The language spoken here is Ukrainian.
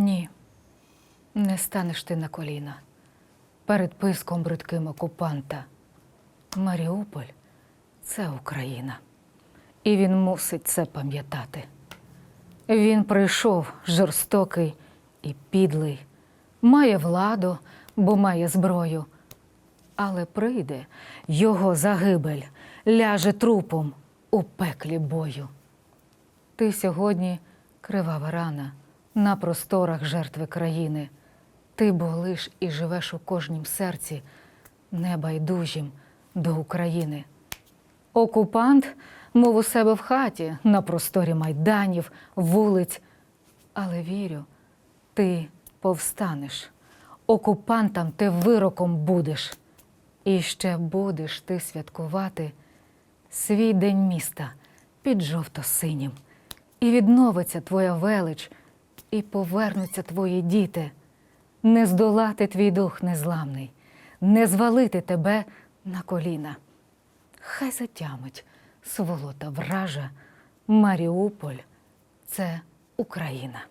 Ні, не станеш ти на коліна перед писком бридким окупанта. Маріуполь це Україна. І він мусить це пам'ятати. Він прийшов жорстокий і підлий, має владу, бо має зброю. Але прийде його загибель, ляже трупом у пеклі бою. Ти сьогодні кривава рана на просторах жертви країни. Ти болиш і живеш у кожнім серці, небайдужім до України. Окупант, мов у себе в хаті, на просторі майданів, вулиць. Але вірю, ти повстанеш. Окупантам ти вироком будеш. І ще будеш ти святкувати свій день міста під жовто-синім. І відновиться твоя велич, і повернуться твої діти. Не здолати твій дух незламний, не звалити тебе на коліна. Хай затямить сволота вража, Маріуполь це Україна.